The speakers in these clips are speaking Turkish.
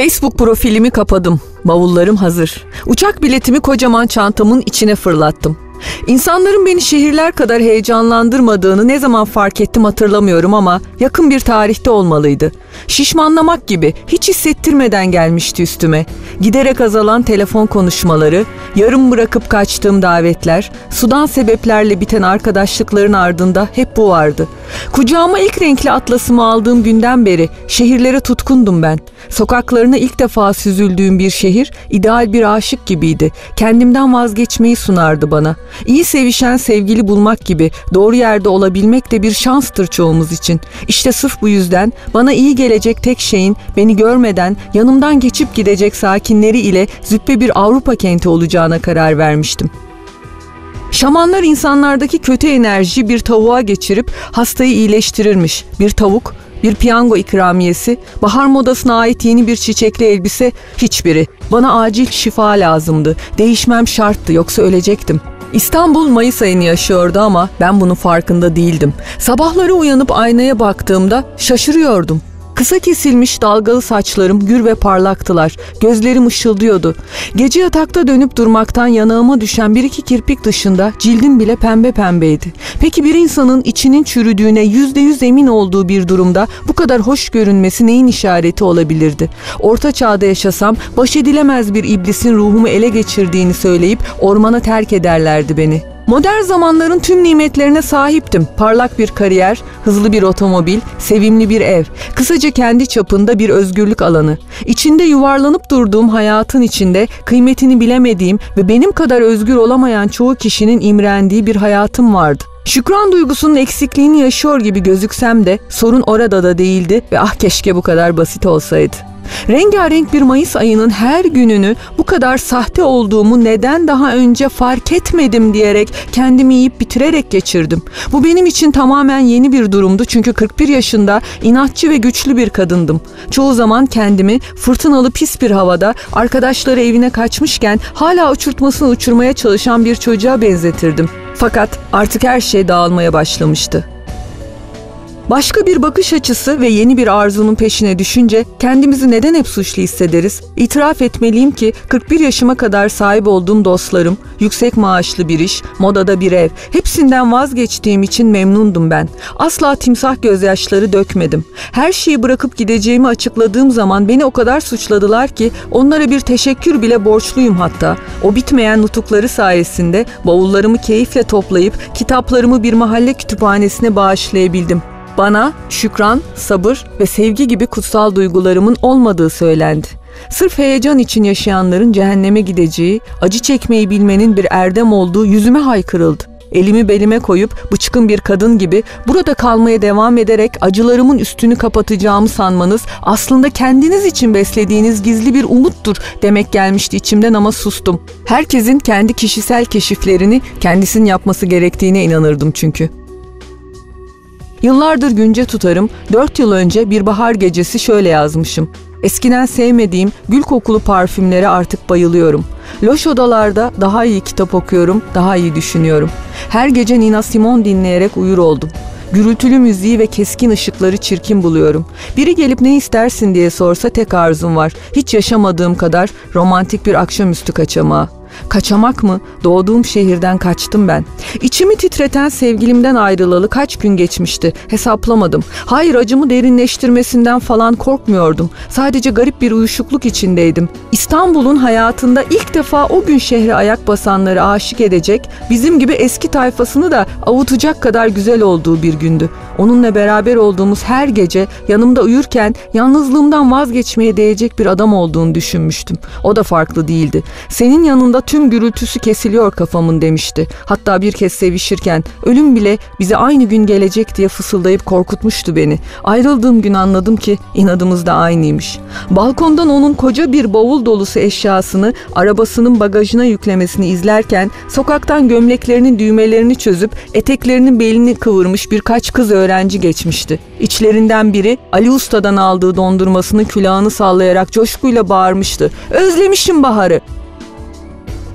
Facebook profilimi kapadım. Bavullarım hazır. Uçak biletimi kocaman çantamın içine fırlattım. İnsanların beni şehirler kadar heyecanlandırmadığını ne zaman fark ettim hatırlamıyorum ama yakın bir tarihte olmalıydı. Şişmanlamak gibi hiç hissettirmeden gelmişti üstüme. Giderek azalan telefon konuşmaları, yarım bırakıp kaçtığım davetler, sudan sebeplerle biten arkadaşlıkların ardında hep bu vardı. Kucağıma ilk renkli atlasımı aldığım günden beri şehirlere tutkundum ben. Sokaklarına ilk defa süzüldüğüm bir şehir ideal bir aşık gibiydi. Kendimden vazgeçmeyi sunardı bana. İyi sevişen sevgili bulmak gibi doğru yerde olabilmek de bir şanstır çoğumuz için. İşte sırf bu yüzden bana iyi gelecek tek şeyin beni görmeden yanımdan geçip gidecek sakinleri ile züppe bir Avrupa kenti olacağına karar vermiştim. Şamanlar insanlardaki kötü enerjiyi bir tavuğa geçirip hastayı iyileştirirmiş. Bir tavuk, bir piyango ikramiyesi, bahar modasına ait yeni bir çiçekli elbise hiçbiri. Bana acil şifa lazımdı. Değişmem şarttı yoksa ölecektim. İstanbul Mayıs ayını yaşıyordu ama ben bunun farkında değildim. Sabahları uyanıp aynaya baktığımda şaşırıyordum. Kısa kesilmiş dalgalı saçlarım gür ve parlaktılar. Gözlerim ışıldıyordu. Gece yatakta dönüp durmaktan yanağıma düşen bir iki kirpik dışında cildim bile pembe pembeydi. Peki bir insanın içinin çürüdüğüne yüzde yüz emin olduğu bir durumda bu kadar hoş görünmesi neyin işareti olabilirdi? Orta çağda yaşasam baş edilemez bir iblisin ruhumu ele geçirdiğini söyleyip ormana terk ederlerdi beni. Modern zamanların tüm nimetlerine sahiptim. Parlak bir kariyer, hızlı bir otomobil, sevimli bir ev, kısaca kendi çapında bir özgürlük alanı. İçinde yuvarlanıp durduğum hayatın içinde kıymetini bilemediğim ve benim kadar özgür olamayan çoğu kişinin imrendiği bir hayatım vardı. Şükran duygusunun eksikliğini yaşıyor gibi gözüksem de sorun orada da değildi ve ah keşke bu kadar basit olsaydı. Rengarenk bir Mayıs ayının her gününü bu kadar sahte olduğumu neden daha önce fark etmedim diyerek kendimi yiyip bitirerek geçirdim. Bu benim için tamamen yeni bir durumdu çünkü 41 yaşında inatçı ve güçlü bir kadındım. Çoğu zaman kendimi fırtınalı pis bir havada arkadaşları evine kaçmışken hala uçurtmasını uçurmaya çalışan bir çocuğa benzetirdim. Fakat artık her şey dağılmaya başlamıştı. Başka bir bakış açısı ve yeni bir arzunun peşine düşünce kendimizi neden hep suçlu hissederiz? İtiraf etmeliyim ki 41 yaşıma kadar sahip olduğum dostlarım, yüksek maaşlı bir iş, modada bir ev, hepsinden vazgeçtiğim için memnundum ben. Asla timsah gözyaşları dökmedim. Her şeyi bırakıp gideceğimi açıkladığım zaman beni o kadar suçladılar ki onlara bir teşekkür bile borçluyum hatta. O bitmeyen nutukları sayesinde bavullarımı keyifle toplayıp kitaplarımı bir mahalle kütüphanesine bağışlayabildim. Bana şükran, sabır ve sevgi gibi kutsal duygularımın olmadığı söylendi. Sırf heyecan için yaşayanların cehenneme gideceği, acı çekmeyi bilmenin bir erdem olduğu yüzüme haykırıldı. Elimi belime koyup bıçkın bir kadın gibi burada kalmaya devam ederek acılarımın üstünü kapatacağımı sanmanız aslında kendiniz için beslediğiniz gizli bir umuttur demek gelmişti içimden ama sustum. Herkesin kendi kişisel keşiflerini kendisinin yapması gerektiğine inanırdım çünkü. Yıllardır günce tutarım. Dört yıl önce bir bahar gecesi şöyle yazmışım. Eskiden sevmediğim gül kokulu parfümlere artık bayılıyorum. Loş odalarda daha iyi kitap okuyorum, daha iyi düşünüyorum. Her gece Nina Simone dinleyerek uyur oldum. Gürültülü müziği ve keskin ışıkları çirkin buluyorum. Biri gelip ne istersin diye sorsa tek arzum var. Hiç yaşamadığım kadar romantik bir akşamüstü kaçamağı. Kaçamak mı? Doğduğum şehirden kaçtım ben. İçimi titreten sevgilimden ayrılalı kaç gün geçmişti. Hesaplamadım. Hayır acımı derinleştirmesinden falan korkmuyordum. Sadece garip bir uyuşukluk içindeydim. İstanbul'un hayatında ilk defa o gün şehre ayak basanları aşık edecek, bizim gibi eski tayfasını da avutacak kadar güzel olduğu bir gündü. Onunla beraber olduğumuz her gece yanımda uyurken yalnızlığımdan vazgeçmeye değecek bir adam olduğunu düşünmüştüm. O da farklı değildi. Senin yanında tüm gürültüsü kesiliyor kafamın demişti. Hatta bir kez sevişirken ölüm bile bize aynı gün gelecek diye fısıldayıp korkutmuştu beni. Ayrıldığım gün anladım ki inadımız da aynıymış. Balkondan onun koca bir bavul dolusu eşyasını arabasının bagajına yüklemesini izlerken sokaktan gömleklerinin düğmelerini çözüp eteklerinin belini kıvırmış birkaç kız öğrenci geçmişti. İçlerinden biri Ali Usta'dan aldığı dondurmasının külahını sallayarak coşkuyla bağırmıştı. Özlemişim Bahar'ı.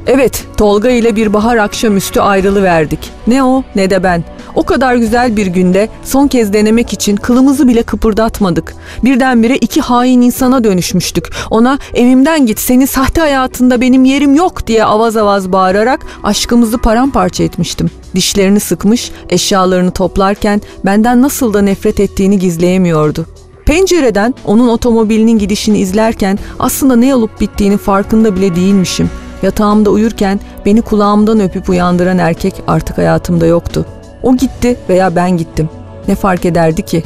Evet, Tolga ile bir bahar akşamüstü ayrılı verdik. Ne o ne de ben. O kadar güzel bir günde son kez denemek için kılımızı bile kıpırdatmadık. Birdenbire iki hain insana dönüşmüştük. Ona evimden git senin sahte hayatında benim yerim yok diye avaz avaz bağırarak aşkımızı paramparça etmiştim. Dişlerini sıkmış, eşyalarını toplarken benden nasıl da nefret ettiğini gizleyemiyordu. Pencereden onun otomobilinin gidişini izlerken aslında ne olup bittiğini farkında bile değilmişim. Yatağımda uyurken beni kulağımdan öpüp uyandıran erkek artık hayatımda yoktu. O gitti veya ben gittim. Ne fark ederdi ki?